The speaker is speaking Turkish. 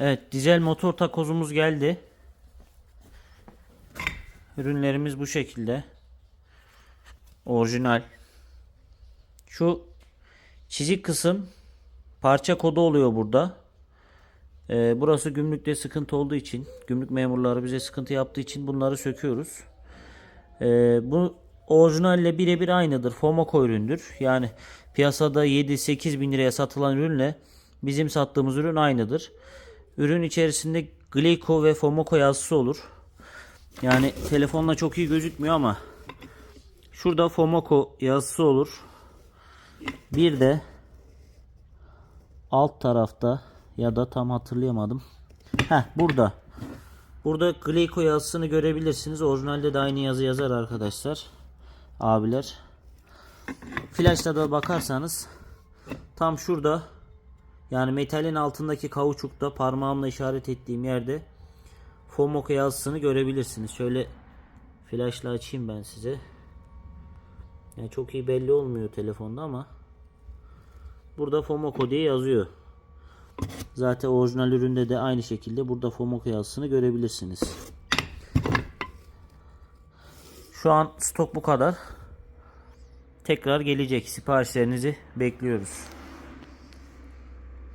Evet dizel motor takozumuz geldi. Ürünlerimiz bu şekilde. Orijinal. Şu çizik kısım parça kodu oluyor burada. Ee, burası gümrükte sıkıntı olduğu için, gümrük memurları bize sıkıntı yaptığı için bunları söküyoruz. Ee, bu orijinalle birebir aynıdır. Fomoco üründür. Yani piyasada 7-8 bin liraya satılan ürünle bizim sattığımız ürün aynıdır. Ürün içerisinde Glico ve Fomoco yazısı olur. Yani telefonla çok iyi gözükmüyor ama şurada Fomoco yazısı olur. Bir de alt tarafta ya da tam hatırlayamadım. Heh burada. Burada Glico yazısını görebilirsiniz. Orijinalde de aynı yazı yazar arkadaşlar. Abiler. Flash'ta da bakarsanız tam şurada yani metalin altındaki kauçukta parmağımla işaret ettiğim yerde Fomoco yazısını görebilirsiniz. Şöyle flashla açayım ben size. Yani çok iyi belli olmuyor telefonda ama burada Fomoco diye yazıyor. Zaten orijinal üründe de aynı şekilde burada Fomoco yazısını görebilirsiniz. Şu an stok bu kadar. Tekrar gelecek. Siparişlerinizi bekliyoruz.